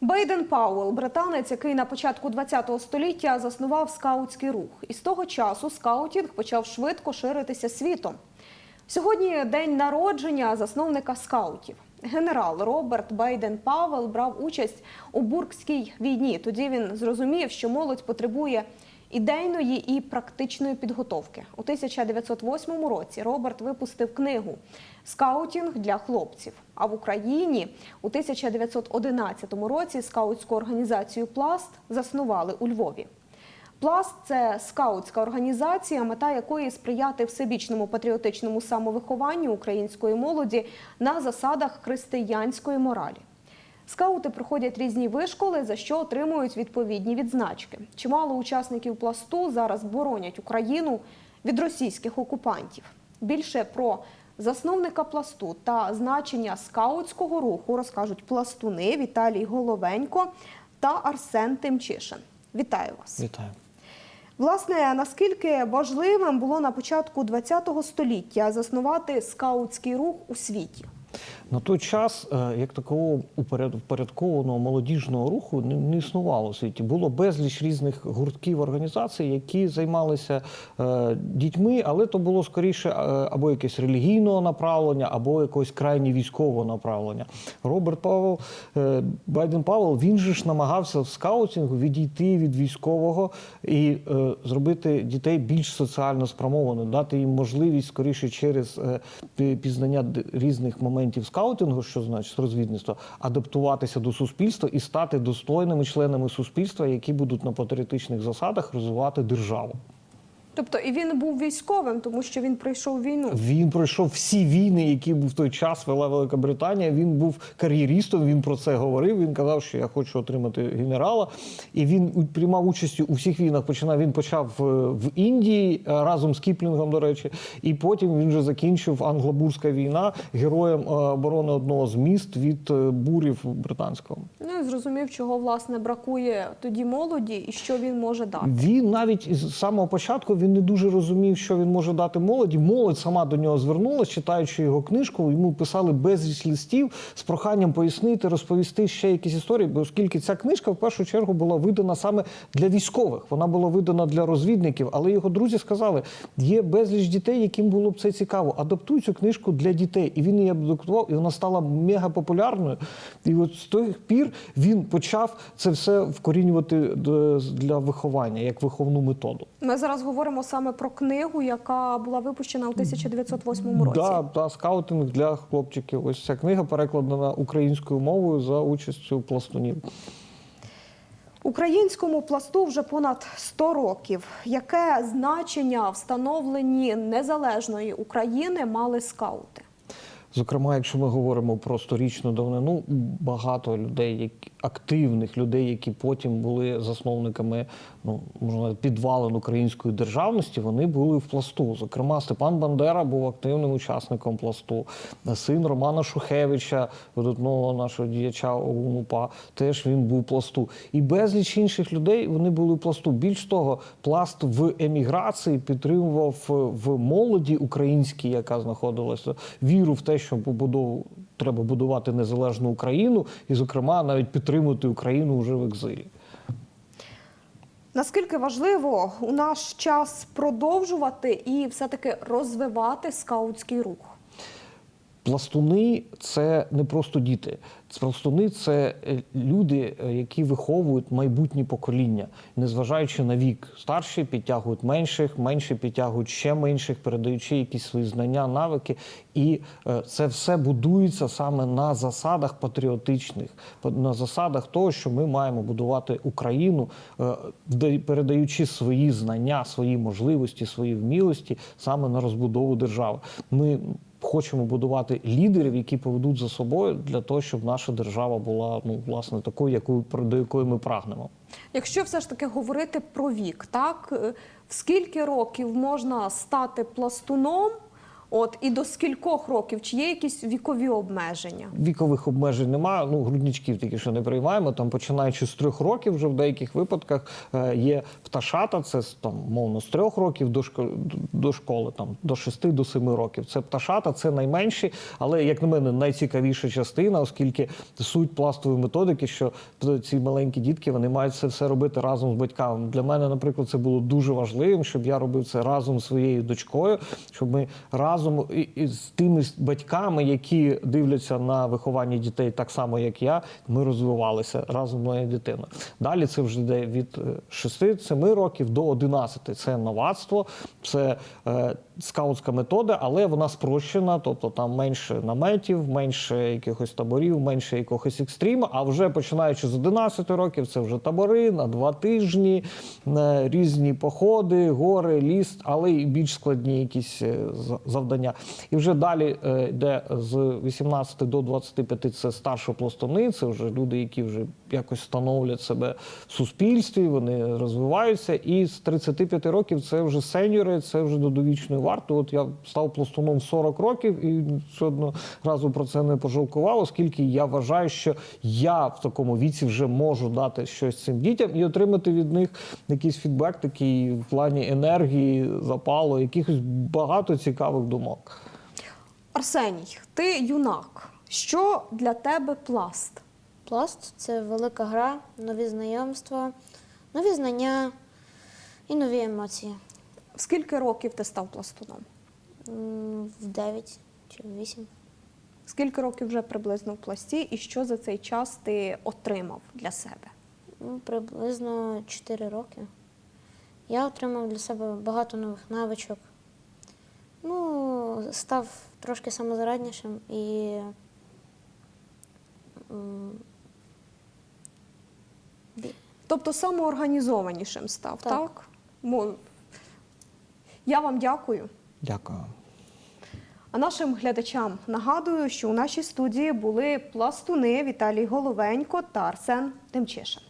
Бейден Пауэлл – британець, який на початку ХХ століття заснував скаутський рух. І з того часу скаутінг почав швидко ширитися світом. Сьогодні день народження засновника скаутів. Генерал Роберт Бейден Павел брав участь у Буркській війні. Тоді він зрозумів, що молодь потребує ідейної і практичної підготовки. У 1908 році Роберт випустив книгу Скаутінг для хлопців. А в Україні у 1911 році скаутську організацію Пласт заснували у Львові. Пласт це скаутська організація, мета якої сприяти всебічному патріотичному самовихованню української молоді на засадах християнської моралі. Скаути проходять різні вишколи, за що отримують відповідні відзначки. Чимало учасників пласту зараз боронять Україну від російських окупантів. Більше про засновника пласту та значення скаутського руху розкажуть пластуни Віталій Головенько та Арсен Тимчишин. Вітаю вас! Вітаю. Власне, наскільки важливим було на початку ХХ століття заснувати скаутський рух у світі? На той час, е, як такого упорядкованого молодіжного руху не, існувало у світі. Було безліч різних гуртків організацій, які займалися е, дітьми, але то було скоріше е, або якесь релігійного направлення, або якогось крайні військового направлення. Роберт Павел, Байден Павел, він же ж намагався в скаутингу відійти від військового і зробити дітей більш соціально спрямованими, дати їм можливість скоріше через пізнання різних моментів скаутингу, що значить розвідництво, адаптуватися до суспільства і стати достойними членами суспільства, які будуть на патріотичних засадах розвивати державу. Тобто і він був військовим, тому що він пройшов війну. Він пройшов всі війни, які в той час вела Велика Британія. Він був кар'єристом. Він про це говорив. Він казав, що я хочу отримати генерала. І він приймав участь у всіх війнах. Починав він почав е, в Індії е, разом з Кіплінгом, до речі, і потім він вже закінчив англобурська війна героєм е, оборони одного з міст від бурів британського. Ну і зрозумів, чого власне бракує тоді молоді і що він може дати. Він навіть із самого початку він не дуже розумів, що він може дати молоді. Молодь сама до нього звернулася, читаючи його книжку. Йому писали безліч листів з проханням пояснити, розповісти ще якісь історії. Бо оскільки ця книжка в першу чергу була видана саме для військових, вона була видана для розвідників. Але його друзі сказали: є безліч дітей, яким було б це цікаво. Адаптуй цю книжку для дітей. І він її адаптував, і вона стала мега популярною. І от з тих пір він почав це все вкорінювати е, для виховання як виховну методу. Ми зараз говоримо саме про книгу, яка була випущена у 1908 році. Да, та скаутинг для хлопчиків. Ось ця книга перекладена українською мовою за участю пластунів. Українському пласту вже понад 100 років. Яке значення встановленні незалежної України мали скаути? Зокрема, якщо ми говоримо про сторічну давнину, багато людей, активних людей, які потім були засновниками ну, можна підвалин української державності, вони були в пласту. Зокрема, Степан Бандера був активним учасником пласту. Син Романа Шухевича, видатного нашого діяча ОУН-УПА, теж він був пласту. І безліч інших людей вони були в пласту. Більш того, пласт в еміграції підтримував в молоді українській, яка знаходилася, віру в те, що побудову треба будувати незалежну Україну, і, зокрема, навіть підтримувати Україну вже в екзилі. Наскільки важливо у наш час продовжувати і все-таки розвивати скаутський рух? Пластуни це не просто діти. Пластуни це е, люди, е, які виховують майбутні покоління, незважаючи на вік. Старші підтягують менших, менші підтягують ще менших, передаючи якісь свої знання, навики. І е, це все будується саме на засадах патріотичних, па- на засадах того, що ми маємо будувати Україну, передаючи свої знання, свої можливості, свої вмілості саме на розбудову держави. Ми хочемо будувати лідерів, які поведуть за собою для того, щоб наша держава була ну власне такою, якою до якої ми прагнемо. Якщо все ж таки говорити про вік, так е, в скільки років можна стати пластуном От і до скількох років? Чи є якісь вікові обмеження? Вікових обмежень немає. Ну, грудничків тільки що не приймаємо. Там починаючи з трьох років, вже в деяких випадках е, є пташата. Це там мовно з трьох років до школи, до школи, там до шести до семи років. Це пташата, це найменші, але як на мене, найцікавіша частина, оскільки суть пластової методики, що ці маленькі дітки вони мають це все робити разом з батьками. Для мене, наприклад, це було дуже важливим, щоб я робив це разом з своєю дочкою, щоб ми разом і з тими батьками, які дивляться на виховання дітей так само, як я, ми розвивалися разом з моєю дитиною. Далі це вже йде від 6-7 років до 11. Це новацтво, це е, скаутська метода, але вона спрощена, тобто там менше наметів, менше якихось таборів, менше якогось екстріму. А вже починаючи з 11 років, це вже табори на два тижні, е, різні походи, гори, ліс, але і більш складні якісь е, за- завдання. І вже далі е, йде з 18 до 25 це старші пластуни, це вже люди, які вже якось становлять себе в суспільстві, вони розвиваються. І з 35 років це вже сеньори, це вже до довічної варти. От я став пластуном 40 років і жодного разу про це не пожалкував, оскільки я вважаю, що я в такому віці вже можу дати щось цим дітям і отримати від них якийсь фідбек, такий в плані енергії, запалу, якихось багато цікавих думок. Арсеній, ти юнак. Що для тебе пласт? Пласт це велика гра, нові знайомства, нові знання і нові емоції. В скільки років ти став пластуном? В 9 чи в 8. Скільки років вже приблизно в пласті, і що за цей час ти отримав для себе? Ну, приблизно 4 роки. Я отримав для себе багато нових навичок. Ну, став трошки самозараднішим і Тобто самоорганізованішим став, так? Так. Я вам дякую. Дякую. А нашим глядачам нагадую, що у нашій студії були пластуни Віталій Головенько та Арсен Демчишин.